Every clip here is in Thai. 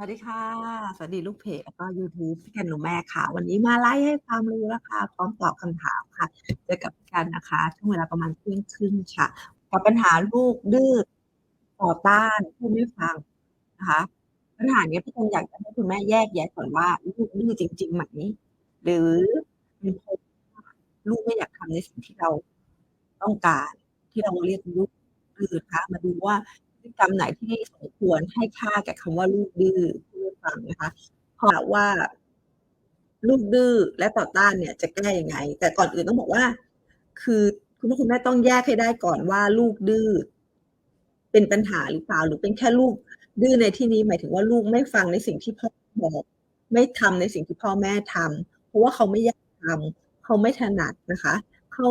สวัสดีค่ะ สวัสดีลูกเพจแล้วก็ยูทูบพี่กันหนูแม่ค่ะ วันนี้มาไล่ให้ความรู้แล้วค่ะพร้อมตอบคำถามค่ะเจอกับพี่กันนะคะช่วงเวลาประมาณเที่ยงครึ่งค่ะกับปัญหาลูกดื้อต่อต้านพูดไม่ฟังนะคะปัญหาเนี้ยพี่กันอยากจะให้คุณแม่แยกแยะก่อนว่าลูกดื้อจริงๆไหมหรือเป็นเพราะว่าลูกไม่อยากทำในสิ่งที่เราต้องการ ที่เราเรียกลูกดื้อนะคะมาดูว่า กรรมไหนที่สมควรให้ค่าแก่คำว่าลูกดื้อพูดไม่ฟังนะคะเพราะว่า ลูกดื้อและต่อต้านเนี่ย จะแก้ยังไง แต่ก่อนอื่นต้องบอกว่า คือคุณพ่อคุณแม่ต้องแยกให้ได้ก่อนว่า ลูกดื้อเป็นปัญหาหรือเปล่า หรือเป็นแค่ลูกดื้อในที่นี้หมายถึงว่าลูกไม่ฟังในสิ่งที่พ่อบอกไม่ทำในสิ่งที่พ่อแม่ทำเพราะว่าเขาไม่อยากทำเขาไม่ถนัดนะคะ เขา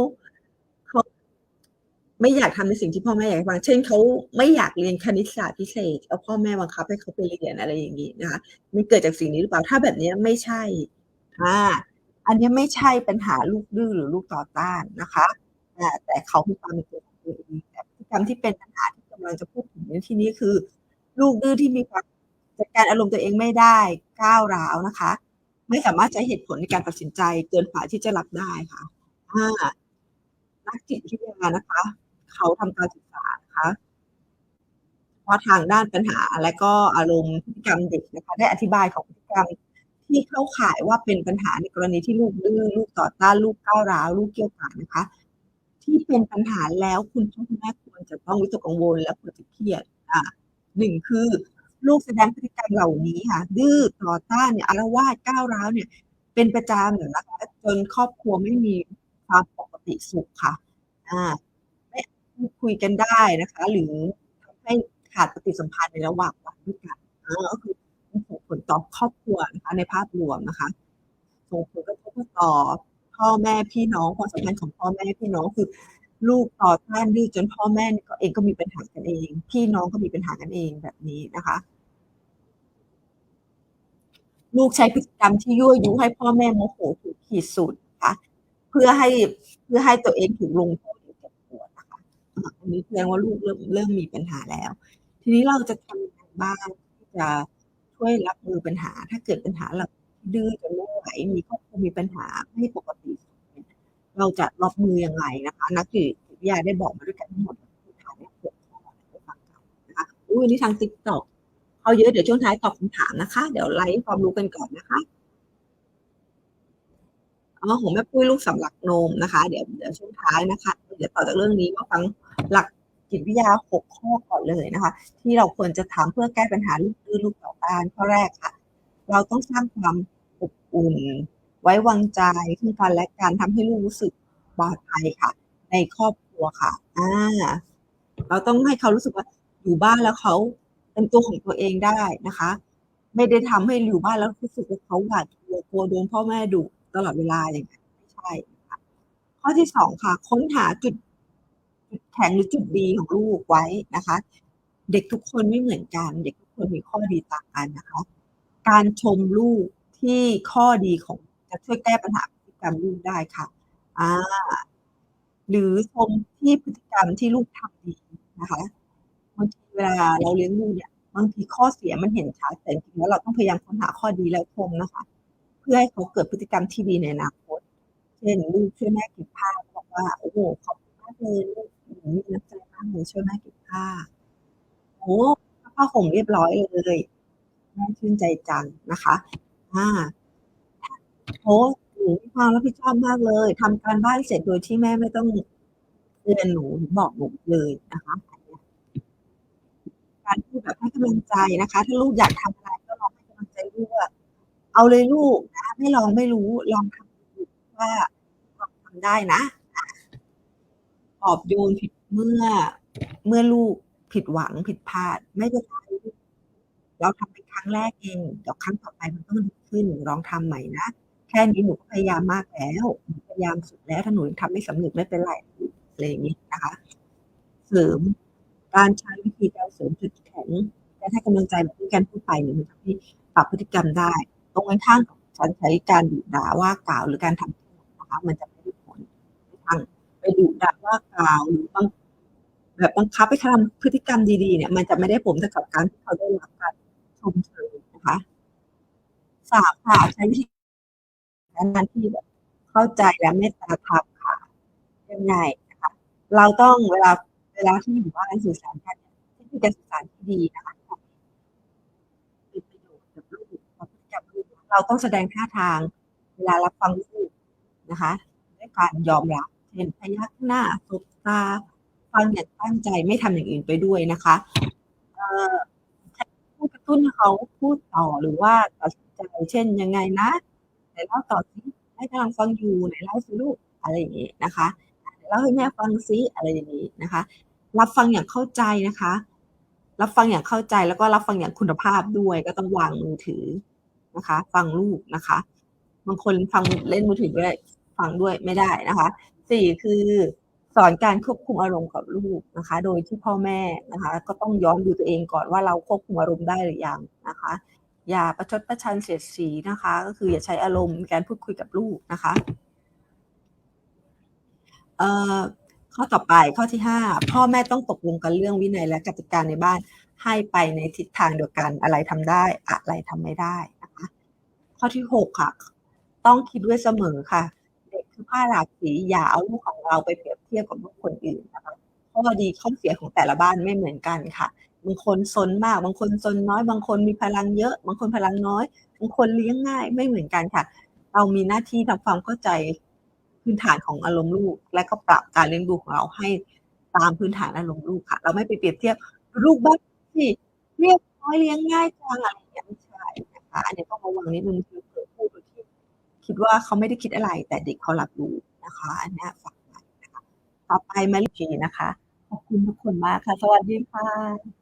ไม่อยากทำในสิ่งที่พ่อแม่อยากให้ฟัง เช่นเขาไม่อยากเรียนคณิตศาสตร์พิเศษแล้วพ่อแม่บังคับให้เขาไปเรียนอะไรอย่างงี้นะคะมันเกิดจากสิ่งนี้หรือเปล่าถ้าแบบนี้ไม่ใช่อ่าอันนี้ไม่ใช่ปัญหาลูกดื้อหรือลูกต่อต้านนะคะแต่เขามีความเป็นตัวของตัวเองแต่พฤติกรรมที่เป็นปัญหาที่กำลังจะพูดถึงในที่นี้คือ ลูกดื้อที่มีความจัดการอารมณ์ตัวเองไม่ได้ก้าวร้าวนะคะ ไม่สามารถใช้เหตุผลในการตัดสินใจเกินกว่าที่จะรับได้ค่ะอ่านักจิตวิทยานะคะ เขาทำการศึกษานะคะเฉพาะทางด้านปัญหาและก็อารมณ์พฤติกรรมเด็กนะคะ ได้อธิบายของพฤติกรรมที่เข้าข่ายว่าเป็นปัญหาในกรณีที่ลูกดื้อลูกต่อต้านลูกก้าวร้าว ลูกเกี้ยวกราดนะคะ ที่เป็นปัญหาแล้วคุณพ่อคุณแม่ควรจะต้องวิตกกังวลและควรจะเครียดอา1คือ ลูกแสดงพฤติกรรมเหล่านี้ค่ะ ดื้อต่อต้านเนี่ยอาละวาดก้าวร้าวเนี่ย เป็นประจำนะคะจนครอบครัวไม่มีความปกติสุขค่ะอาไม่พูด คุยกันได้นะคะ หรือทำให้ขาดปฏิสัมพันธ์ในระหว่างวันด้วยกันอาก็คือส่งผลต่อครอบครัวนะคะในภาพรวมนะคะส่งผลกระทบต่อพ่อแม่พี่น้องความสัมพันธ์ของพ่อแม่พี่น้องคือ ลูกต่อต้านดื้อจนพ่อแม่ก็เองก็มีปัญหากันเอง พี่น้องก็มีปัญหากันเองแบบนี้นะคะ ลูกใช้พฤติกรรมที่ยั่วยุให้พ่อแม่โมโหถึงขีดสุดนะคะเพื่อให้เพื่อให้ตัวเองถูกลงโทษ นี้แสดงว่าลูกเริ่มเริ่มมีปัญหาแล้ว ทีนี้เราจะทำยังไงบ้างที่จะช่วยรับมือปัญหา ถ้าเกิดปัญหาเหล่าดื้อจนไม่ไหวมีครอบครัวมีปัญหาไม่ปกติ เราจะรับมือยังไงนะคะนักจิตวิทยาได้บอกมาด้วยกันทั้งหมดพื้นฐานเนี่ย6ข้อไปฟังกันนะคะอุ๊ยนนี้ทาง TikTok เขาเยอะเดี๋ยวช่วงท้ายตอบคำถามนะคะ เดี๋ยวไลฟ์ความรู้กันก่อนนะคะอ๋อของแม่ปุ้ยลูกสำลักนมนะคะ เดี๋ยวเดี๋ยวช่วงท้ายนะคะ เดี๋ยวต่อจากเรื่องนี้มาฟังหลักจิตวิทยา 6 ข้อก่อนเลยนะคะ ที่เราควรจะทำเพื่อแก้ปัญหาลูกดื้อลูกต่อต้านข้อแรกค่ะ เราต้องสร้างความอบอุ่น ไว้วางใจซึ่งกันและกันทำให้ลูกรู้สึกปลอดภัยค่ะ ในครอบครัวค่ะอาเราต้องให้เขารู้สึกว่าอยู่บ้านแล้วเขาเป็นตัวของตัวเองได้นะคะ ไม่ได้ทำให้อยู่บ้านแล้วรู้สึกว่าเขาหวาดกลัวกลัวโดนพ่อแม่ดุตลอดเวลาอย่างงั้ไม่ใช่ ข้อที่2ค่ะ ค้นหาจุดจุดแข็งหรือจุดดีของลูกไว้นะคะ เด็กทุกคนไม่เหมือนกัน เด็กทุกคนมีข้อดีต่างกันนะคะ การชมลูกที่ข้อดีของจะช่วยแก้ปัญหาพฤติกรรมลูกได้ค่ะอ่าหรือชมที่พฤติกรรมที่ลูกทำดีนะคะบางทีเวลาเราเลี้ยงลูกเนี่ยบางทีข้อเสียมันเห็นชัดแต่จริงแล้วเราต้องพยายามค้นหาข้อดีแล้วชมนะคะ เพื่อให้เขาเกิดพฤติกรรมที่ดีในอนาคต เช่นลูกช่วยแม่เก็บผ้าบอกว่า"โอ้โฮขอบคุณมากเลยลูกหนูมีน้ำใจมากเลยช่วยแม่เก็บผ้า""โอ้ผ้าห่มเรียบร้อยเลยแม่ชื่นใจจัง"นะคะอ่า"โอ้หนูมีความรับผิดชอบมากเลยทำการบ้านเสร็จโดยที่แม่ไม่ต้องเตือนหนูหรือบอกหนูเลย"นะคะการพูดแบบให้กำลังใจนะคะ ถ้าลูกอยากทำอะไรก็ลองให้กำลังใจลูก"เอาเลยลูกนะไม่ลองไม่รู้ลองทำดูว่าำได้นะ"อาปอบโยนผิดเมื่อ เมื่อลูกผิดหวังผิดพลาด"ไม่เป็นไรเราทำเป็นครั้งแรกเองเดี๋ยวครั้งต่อไปมันต้องดีขึ้นลองทำใหม่นะแค่นี้หนูก็พยายามมากแล้วพยายามสุดแล้วถ้าหนูทำไม่สำเร็จไม่เป็นไร"อะไรอย่างงี้นะคะ เสริมการใช้วิธีการเสริมจุดแข็งการให้กำลังใจแบบที่การพูดไปเนี่ยมันทำให้ปรับพฤติกรรมได้ ตรงกันข้ามกับการใช้การดุด่าว่ากล่าวหรือการทำนะคะมันจะไม่ได้ผล ทาง ไปดุด่าว่ากล่าวหรือบังแบบบังคับให้ทำพฤติกรรมดีๆเนี่ย มันจะไม่ได้ผลเท่ากับการที่เขาได้รับการชมเชยนะค3ค่ะใช้วิธีการที่แบบเข้าใจและเมตตาธรรมค่ะยังไงนะคะ เราต้องเวลาเวลาที่อยู่บ้านสื่อสารกันเนี่ยวิธีการสื่อสารที่ดีนะคะเป็นประโยชน์กับลูกกับลูกเราต้องแสดงท่าทาง เวลารับฟังลูกนะคะด้วยการยอมรับ ช่นพยักหน้าสบตาฟังอย่างตั้งใจไม่ทำอย่างอื่นไปด้วยนะคะพูดกระตุ้นเขาพูดต่อหรือว่าตัดสินใจเช่น"ยังไงนะไหนเล่าต่อสิแม่กำลังฟังอยู่ไหนเล่าสิลูก"อะไรอย่างงี้นะคะ"เล่าให้แม่ฟังสิ"อะไรอย่างงี้นะคะ รับฟังอย่างเข้าใจนะคะ รับฟังอย่างเข้าใจแล้วก็รับฟังอย่างคุณภาพด้วย ก็ต้องวางมือถือนะคะ ฟังลูกนะคะบางคนฟังเล่นมือถือด้วยฟังด้วยไม่ได้นะคะ 4คือสอนการควบคุมอารมณ์กับลูกนะคะ โดยที่พ่อแม่นะคะ ก็ต้องย้อนดูตัวเองก่อนว่าเราควบคุมอารมณ์ได้หรือยังนะคะ อย่าประชดประชันเสียดสีนะคะ ก็คืออย่าใช้อารมณ์ในการพูดคุยกับลูกนะคะเอ่อข้อต่อไปข้อที่ 5 พ่อแม่ต้องตกลงกันเรื่องวินัยและกติกาในบ้าน ให้ไปในทิศทางเดียวกันอะไรทำได้อะไรทำไม่ได้นะคะ ข้อที่ 6 ค่ะ ต้องคิดไว้เสมอค่ะ ผ้าหลากสีอย่าเอาลูกของเราไปเปรียบเทียบกับลูกคนอื่นนะคะข้อดีข้อเสียของแต่ละบ้านไม่เหมือนกันค่ะบางคนซนมาก บางคนซนน้อย บางคนมีพลังเยอะ บางคนพลังน้อย บางคนเลี้ยงง่ายไม่เหมือนกันค่ะ เรามีหน้าที่ทำความเข้าใจพื้นฐานของอารมณ์ลูก และก็ปรับการเลี้ยงดูของเราให้ตามพื้นฐานอารมณ์ลูกค่ะ เราไม่ไปเปรียบเทียบ"ลูกบ้านสิเรียบร้อยเลี้ยงง่ายจัง"อะไรอย่างเงี้ยไม่ใช่นะคะอันนี้ต้องระวังนิดนึ่ง ว่าเขาไม่ได้คิดอะไร แต่เด็กเขารับรู้นะคะ อันนี้ฝากไว้นะคะต่อไปมานะคะ ขอบคุณทุกคนมากค่ะ สวัสดีค่ะ